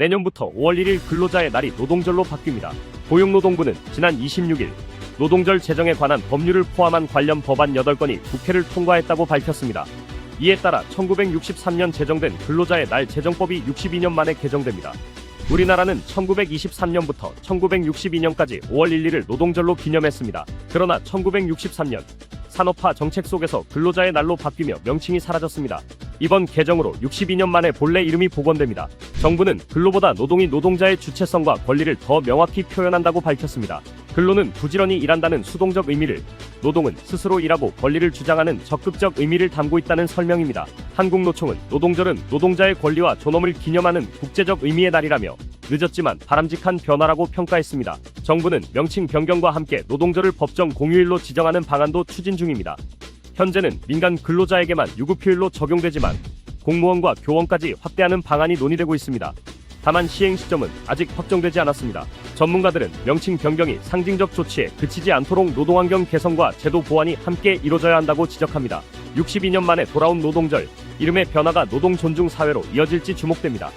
내년부터 5월 1일 근로자의 날이 노동절로 바뀝니다. 고용노동부는 지난 26일 노동절 제정에 관한 법률을 포함한 관련 법안 8건이 국회를 통과했다고 밝혔습니다. 이에 따라 1963년 제정된 근로자의 날 제정법이 62년 만에 개정됩니다. 우리나라는 1923년부터 1962년까지 5월 1일을 노동절로 기념했습니다. 그러나 1963년 산업화 정책 속에서 근로자의 날로 바뀌며 명칭이 사라졌습니다. 이번 개정으로 62년 만에 본래 이름이 복원됩니다. 정부는 근로보다 노동이 노동자의 주체성과 권리를 더 명확히 표현한다고 밝혔습니다. 근로는 부지런히 일한다는 수동적 의미를, 노동은 스스로 일하고 권리를 주장하는 적극적 의미를 담고 있다는 설명입니다. 한국노총은 노동절은 노동자의 권리와 존엄을 기념하는 국제적 의미의 날이라며 늦었지만 바람직한 변화라고 평가했습니다. 정부는 명칭 변경과 함께 노동절을 법정 공휴일로 지정하는 방안도 추진 중입니다. 현재는 민간 근로자에게만 유급휴일로 적용되지만 공무원과 교원까지 확대하는 방안이 논의되고 있습니다. 다만 시행 시점은 아직 확정되지 않았습니다. 전문가들은 명칭 변경이 상징적 조치에 그치지 않도록 노동환경 개선과 제도 보완이 함께 이뤄져야 한다고 지적합니다. 62년 만에 돌아온 노동절, 이름의 변화가 노동 존중 사회로 이어질지 주목됩니다.